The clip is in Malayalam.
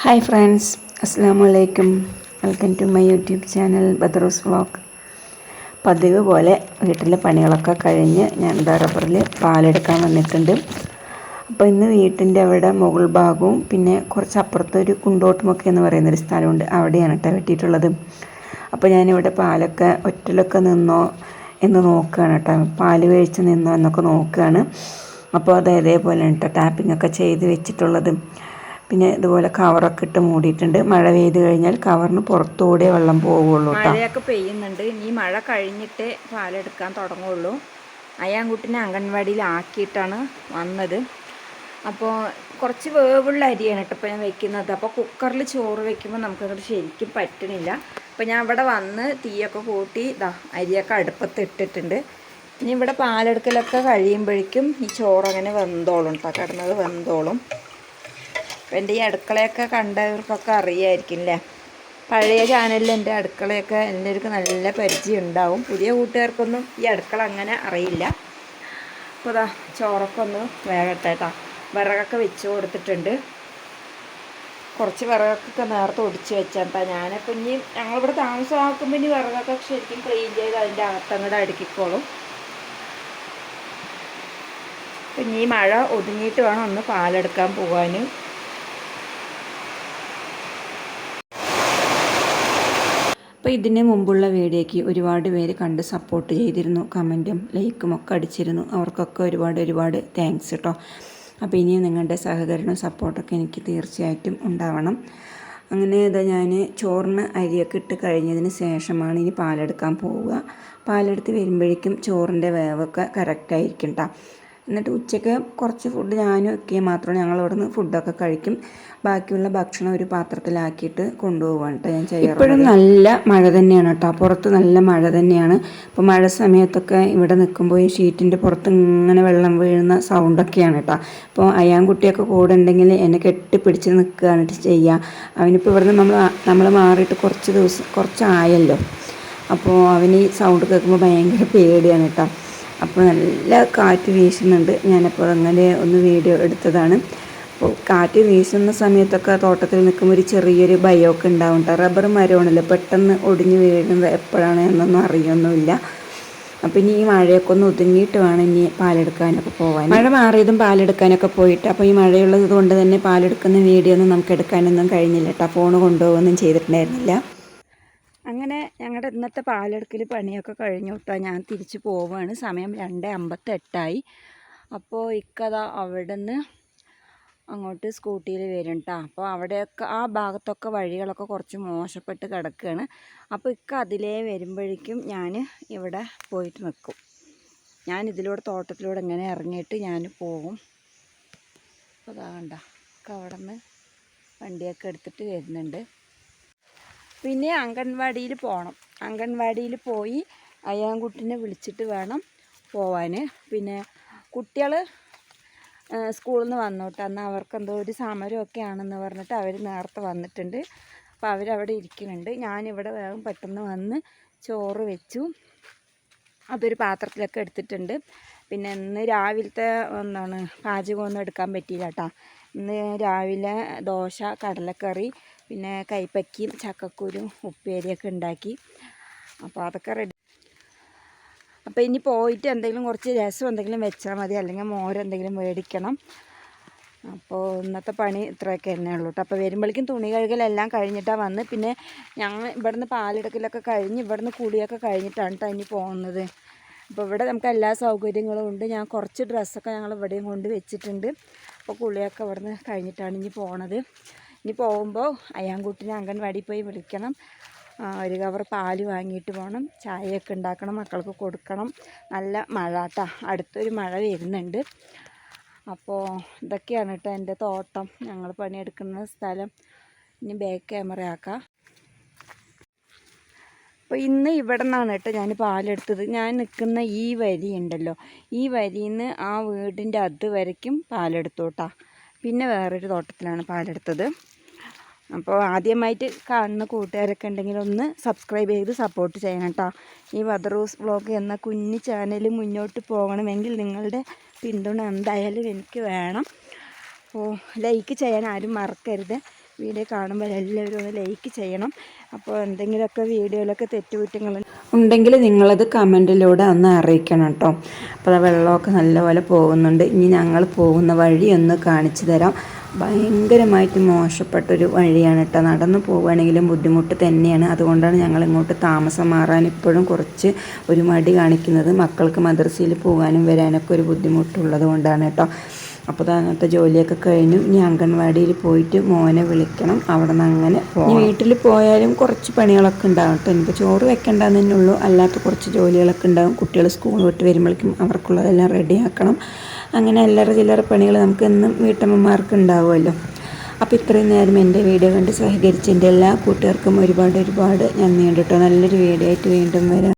ഹായ് ഫ്രണ്ട്സ് അസ്സാം വലൈക്കും welcome to my YouTube channel Badaros vlog. പതിവ് പോലെ വീട്ടിലെ പണികളൊക്കെ കഴിഞ്ഞ് ഞാൻ റബ്ബറിൽ പാലെടുക്കാൻ വന്നിട്ടുണ്ട്. അപ്പോൾ ഇന്ന് വീട്ടിന്റെ അവിടെ മുകൾ ഭാഗവും പിന്നെ കുറച്ച് അപ്പുറത്തൊരു കുണ്ടോട്ടുമൊക്കെ എന്ന് പറയുന്നൊരു സ്ഥലമുണ്ട്. അവിടെയാണ് കേട്ടോ വെട്ടിയിട്ടുള്ളത്. അപ്പോൾ ഞാനിവിടെ പാലൊക്കെ ഒറ്റലൊക്കെ നിന്നോ എന്ന് നോക്കുകയാണ് കേട്ടോ. പാൽ വേഴിച്ച് നിന്നോ എന്നൊക്കെ നോക്കുകയാണ്. അപ്പോൾ അത് ഇതേപോലെ കേട്ടോ ടാപ്പിംഗ് ഒക്കെ ചെയ്ത് വെച്ചിട്ടുള്ളത്. പിന്നെ ഇതുപോലെ കവറൊക്കെ ഇട്ട് മൂടിയിട്ടുണ്ട്. മഴ പെയ്ത് കഴിഞ്ഞാൽ കവറിന് പുറത്തൂടെ വെള്ളം പോവുള്ളൂ മഴയൊക്കെ പെയ്യുന്നുണ്ട്. ഇനി മഴ കഴിഞ്ഞിട്ട് പാലെടുക്കാൻ തുടങ്ങുള്ളൂ അയാൻകുട്ടിനെ അംഗൻവാടിയിൽ ആക്കിയിട്ടാണ് വന്നത്. അപ്പോൾ കുറച്ച് വേവുള്ള അരിയാണ് കേട്ടോ ഇപ്പോൾ ഞാൻ വെക്കുന്നത്. അപ്പോൾ കുക്കറിൽ ചോറ് വെക്കുമ്പോൾ നമുക്കത് ശരിക്കും പറ്റണില്ല. അപ്പോൾ ഞാൻ ഇവിടെ വന്ന് തീയൊക്കെ കൂട്ടി ഇതാ അരിയൊക്കെ അടുപ്പത്ത് ഇട്ടിട്ടുണ്ട്. ഇനി ഇവിടെ പാലെടുക്കലൊക്കെ കഴിയുമ്പോഴേക്കും ഈ ചോറങ്ങനെ വെന്തോളും കേട്ടോ. കിടന്നത് വെന്തോളും. എന്റെ ഈ അടുക്കളയൊക്കെ കണ്ടവർക്കൊക്കെ അറിയായിരിക്കും അല്ലേ പഴയ ചാനലിൽ എന്റെ അടുക്കളയൊക്കെ എല്ലാവർക്കും നല്ല പരിചയം ഉണ്ടാവും പുതിയ കൂട്ടുകാർക്കൊന്നും ഈ അടുക്കള അങ്ങനെ അറിയില്ല. അപ്പോൾ ഇതാ ചോറൊക്കെ ഒന്ന് വേഗട്ടെ കേട്ടോ വിറകൊക്കെ വെച്ച് കൊടുത്തിട്ടുണ്ട്. കുറച്ച് വിറകൊക്കെ നേരത്തെ ഒടിച്ച് വെച്ചാട്ടാ ഞാനിപ്പോൾ ഇനി ഞങ്ങളിവിടെ താമസമാക്കുമ്പോൾ ഇനി വിറകൊക്കെ ശരിക്കും ക്ലീൻ ചെയ്ത് അതിന്റെ അകത്തങ്ങടെ അടുക്കിക്കോളും. ഇനി മഴ ഒതുങ്ങിയിട്ട് വേണം ഒന്ന് പാലെടുക്കാൻ പോകാൻ. അപ്പോൾ ഇതിന് മുമ്പുള്ള വീഡിയോയ്ക്ക് ഒരുപാട് പേര് കണ്ട് സപ്പോർട്ട് ചെയ്തിരുന്നു കമന്റും ലൈക്കും ഒക്കെ അടിച്ചിരുന്നു. അവർക്കൊക്കെ ഒരുപാട് ഒരുപാട് താങ്ക്സ് കേട്ടോ അപ്പോൾ ഇനിയും നിങ്ങളുടെ സഹകരണവും സപ്പോർട്ടൊക്കെ എനിക്ക് തീർച്ചയായിട്ടും ഉണ്ടാവണം. അങ്ങനെ ഇതാ ഞാൻ ചോറിന് അരിയൊക്കെ ഇട്ട് കഴിഞ്ഞതിന് ശേഷമാണ് ഇനി പാലെടുക്കാൻ പോവുക. പാലെടുത്ത് വരുമ്പോഴേക്കും ചോറിന്റെ വേവൊക്കെ കറക്റ്റായിരിക്കും കേട്ടോ എന്നിട്ട് ഉച്ചയ്ക്ക് കുറച്ച് ഫുഡ് ഞാനും ഒക്കെ മാത്രം ഞങ്ങൾ അവിടെ നിന്ന് ഫുഡൊക്കെ കഴിക്കും. ബാക്കിയുള്ള ഭക്ഷണം ഒരു പാത്രത്തിലാക്കിയിട്ട് കൊണ്ടുപോകാൻ കേട്ടോ ഞാൻ ചെയ്യാറ് ഇപ്പോഴും നല്ല മഴ തന്നെയാണ് കേട്ടോ പുറത്ത് നല്ല മഴ തന്നെയാണ്. ഇപ്പോൾ മഴ സമയത്തൊക്കെ ഇവിടെ നിൽക്കുമ്പോൾ ഈ ഷീറ്റിന്റെ പുറത്ത് ഇങ്ങനെ വെള്ളം വീഴുന്ന സൗണ്ടൊക്കെയാണ് കേട്ടോ അപ്പോൾ അയാൻകുട്ടിയൊക്കെ കൂടെ ഉണ്ടെങ്കിൽ എന്നെ കെട്ടിപ്പിടിച്ച് നിൽക്കുകയാണ് ചെയ്യുക അവനിപ്പോൾ ഇവിടുന്ന് നമ്മൾ നമ്മൾ മാറിയിട്ട് കുറച്ച് ദിവസം കുറച്ചായല്ലോ. അപ്പോൾ അവന് ഈ സൗണ്ട് കേൾക്കുമ്പോൾ ഭയങ്കര പേടിയാണ് കേട്ടോ അപ്പോൾ നല്ല കാറ്റ് വീശുന്നുണ്ട്. ഞാനപ്പോൾ അങ്ങനെ ഒന്ന് വീഡിയോ എടുത്തതാണ്. അപ്പോൾ കാറ്റ് വീശുന്ന സമയത്തൊക്കെ തോട്ടത്തിൽ നിൽക്കുമ്പോൾ ഒരു ചെറിയൊരു ഭയമൊക്കെ ഉണ്ടാവും റബ്ബർ മരമാണല്ലോ. പെട്ടെന്ന് ഒടിഞ്ഞു വീഴുന്നത് എപ്പോഴാണ് എന്നൊന്നും അറിയൊന്നുമില്ല. അപ്പോൾ ഇനി ഈ മഴയൊക്കെ ഒന്ന് ഒതുങ്ങിയിട്ട് വേണം ഇനി പാലെടുക്കാനൊക്കെ പോകാൻ മഴ മാറിയതും പാലെടുക്കാനൊക്കെ പോയിട്ട് അപ്പോൾ ഈ മഴയുള്ളത് കൊണ്ട് തന്നെ പാലെടുക്കുന്ന വീഡിയോ ഒന്നും നമുക്ക് എടുക്കാനൊന്നും കഴിഞ്ഞില്ല കേട്ടോ. ഫോൺ കൊണ്ടുപോകുകയൊന്നും ചെയ്തിട്ടുണ്ടായിരുന്നില്ല. അങ്ങനെ ഞങ്ങളുടെ ഇന്നത്തെ പാലെടുക്കൽ പണിയൊക്കെ കഴിഞ്ഞു കേട്ടോ ഞാൻ തിരിച്ചു പോവുകയാണ് സമയം രണ്ട് അമ്പത്തെട്ടായി. അപ്പോൾ ഇക്കത അവിടെ നിന്ന് അങ്ങോട്ട് സ്കൂട്ടിയിൽ വരും കേട്ടോ അപ്പോൾ അവിടെയൊക്കെ ആ ഭാഗത്തൊക്കെ വഴികളൊക്കെ കുറച്ച് മോശപ്പെട്ട് കിടക്കുകയാണ് അപ്പോൾ ഇക്ക അതിലേ വരുമ്പോഴേക്കും ഞാൻ ഇവിടെ പോയിട്ട് നിൽക്കും ഞാൻ ഇതിലൂടെ തോട്ടത്തിലൂടെ ഇങ്ങനെ ഇറങ്ങിയിട്ട് ഞാൻ പോകും അപ്പോൾ അതാ കണ്ട ഇക്ക അവിടെ നിന്ന് വണ്ടിയൊക്കെ എടുത്തിട്ട് വരുന്നുണ്ട്. പിന്നെ അംഗൻവാടിയിൽ പോകണം. അംഗൻവാടിയിൽ പോയി അയ്യാൻകുട്ടിനെ വിളിച്ചിട്ട് വേണം പോവാൻ പിന്നെ കുട്ടികൾ സ്കൂളിൽ നിന്ന് വന്നോട്ടെ അന്ന് അവർക്ക് എന്തോ ഒരു സമരമൊക്കെ ആണെന്ന് പറഞ്ഞിട്ട് അവർ നേരത്തെ വന്നിട്ടുണ്ട്. അപ്പോൾ അവരവിടെ ഇരിക്കുന്നുണ്ട്. ഞാനിവിടെ വേഗം പെട്ടെന്ന് വന്ന് ചോറ് വെച്ചു. അതൊരു പാത്രത്തിലൊക്കെ എടുത്തിട്ടുണ്ട്. പിന്നെ ഇന്ന് രാവിലത്തെ എന്താണ് പാചകമൊന്നും എടുക്കാൻ പറ്റിയില്ല കേട്ടോ. ഇന്ന് രാവിലെ ദോശ കടലക്കറി പിന്നെ കൈപ്പക്കിയും ചക്കക്കുരും ഉപ്പേരിയൊക്കെ ഉണ്ടാക്കി. അപ്പോൾ അതൊക്കെ റെഡി. അപ്പോൾ ഇനി പോയിട്ട് എന്തെങ്കിലും കുറച്ച് രസം എന്തെങ്കിലും വെച്ചാൽ മതി. അല്ലെങ്കിൽ മോര് എന്തെങ്കിലും മേടിക്കണം. അപ്പോൾ ഇന്നത്തെ പണി ഇത്രയൊക്കെ തന്നെ ഉള്ളൂ കേട്ടോ അപ്പോൾ വരുമ്പോഴേക്കും തുണി കഴുകലെല്ലാം കഴിഞ്ഞിട്ടാണ് വന്ന്. പിന്നെ ഞങ്ങൾ ഇവിടുന്ന് പാലെടുക്കലൊക്കെ കഴിഞ്ഞ് ഇവിടുന്ന് കുളിയൊക്കെ കഴിഞ്ഞിട്ടാണ് കേട്ടോ ഇനി പോകുന്നത്. അപ്പോൾ ഇവിടെ നമുക്ക് എല്ലാ സൗകര്യങ്ങളും ഉണ്ട്. ഞാൻ കുറച്ച് ഡ്രസ്സൊക്കെ ഞങ്ങൾ ഇവിടെയും കൊണ്ട് വെച്ചിട്ടുണ്ട്. അപ്പോൾ കുളിയൊക്കെ ഇവിടുന്ന് കഴിഞ്ഞിട്ടാണ് ഇനി പോണത്. ഇനി പോകുമ്പോൾ അയ്യാൻകുട്ടിനെ അംഗൻവാടി പോയി വിളിക്കണം. ഒരു കവർ പാൽ വാങ്ങിയിട്ട് പോകണം ചായയൊക്കെ ഉണ്ടാക്കണം മക്കൾക്ക് കൊടുക്കണം. നല്ല മഴ കേട്ടോ അടുത്തൊരു മഴ വരുന്നുണ്ട്. അപ്പോൾ ഇതൊക്കെയാണ് കേട്ടോ എന്റെ തോട്ടം. ഞങ്ങൾ പണിയെടുക്കുന്ന സ്ഥലം. ഇനി ബാക്ക് ക്യാമറ ആക്കാം. അപ്പോൾ ഇന്ന് ഇവിടെ നിന്നാണ് കേട്ടോ ഞാൻ പാലെടുത്തത്. ഞാൻ നിൽക്കുന്ന ഈ വരി ഉണ്ടല്ലോ. ഈ വരിയിൽ നിന്ന് ആ വീടിന്റെ അത് വരയ്ക്കും പാലെടുത്തു കേട്ടോ പിന്നെ വേറൊരു തോട്ടത്തിലാണ് പാലെടുത്തത്. അപ്പോൾ ആദ്യമായിട്ട് കാണുന്ന കൂട്ടുകാരൊക്കെ ഉണ്ടെങ്കിൽ ഒന്ന് സബ്സ്ക്രൈബ് ചെയ്ത് സപ്പോർട്ട് ചെയ്യണം കേട്ടോ ഈ വദറൂസ് വ്ളോഗ് എന്ന കുഞ്ഞു ചാനൽ മുന്നോട്ട് പോകണമെങ്കിൽ നിങ്ങളുടെ പിന്തുണ എന്തായാലും എനിക്ക് വേണം. ഓ ലൈക്ക് ചെയ്യാൻ ആരും മറക്കരുത്. വീഡിയോ കാണുമ്പോൾ എല്ലാവരും ഒന്ന് ലൈക്ക് ചെയ്യണം. അപ്പോൾ എന്തെങ്കിലുമൊക്കെ വീഡിയോയിലൊക്കെ തെറ്റുകുറ്റങ്ങൾ ഉണ്ടെങ്കിൽ നിങ്ങളത് കമന്റിലൂടെ ഒന്ന് അറിയിക്കണം കേട്ടോ. അപ്പോൾ വെള്ളമൊക്കെ നല്ലപോലെ പോകുന്നുണ്ട്. ഇനി ഞങ്ങൾ പോകുന്ന വഴി ഒന്ന് കാണിച്ചു തരാം. ഭയങ്കരമായിട്ട് മോശപ്പെട്ടൊരു വഴിയാണ് കേട്ടോ. നടന്നു പോവുകയാണെങ്കിലും ബുദ്ധിമുട്ട് തന്നെയാണ്. അതുകൊണ്ടാണ് ഞങ്ങൾ ഇങ്ങോട്ട് താമസം മാറാൻ ഇപ്പോഴും കുറച്ച് ഒരു മടി കാണിക്കുന്നത്. മക്കൾക്ക് മദ്രസയിൽ പോകാനും വരാനൊക്കെ ഒരു ബുദ്ധിമുട്ടുള്ളത് കൊണ്ടാണ് കേട്ടോ. അപ്പോൾ അങ്ങനത്തെ ജോലിയൊക്കെ കഴിഞ്ഞു. ഇനി അംഗൻവാടിയിൽ പോയിട്ട് മോനെ വിളിക്കണം. അവിടെ നിന്ന് അങ്ങനെ വീട്ടിൽ പോയാലും കുറച്ച് പണികളൊക്കെ ഉണ്ടാവും കേട്ടോ ഇനിയിപ്പോൾ ചോറ് വെക്കേണ്ടെന്ന് തന്നെ ഉള്ളൂ. അല്ലാത്ത കുറച്ച് ജോലികളൊക്കെ ഉണ്ടാവും. കുട്ടികൾ സ്കൂൾ വിട്ട് വരുമ്പോഴേക്കും അവർക്കുള്ളതെല്ലാം റെഡിയാക്കണം അങ്ങനെ അല്ലറ ചില്ലറ പണികൾ നമുക്ക് എന്നും വീട്ടമ്മമാർക്ക് ഉണ്ടാവുമല്ലോ. അപ്പോൾ ഇത്രയും നേരം എന്റെ വീഡിയോ കണ്ട് സഹകരിച്ച എന്റെ എല്ലാ കൂട്ടുകാർക്കും ഒരുപാട് ഒരുപാട് ഞാൻ കേട്ടോ നല്ലൊരു വീഡിയോ ആയിട്ട് വീണ്ടും വരാം.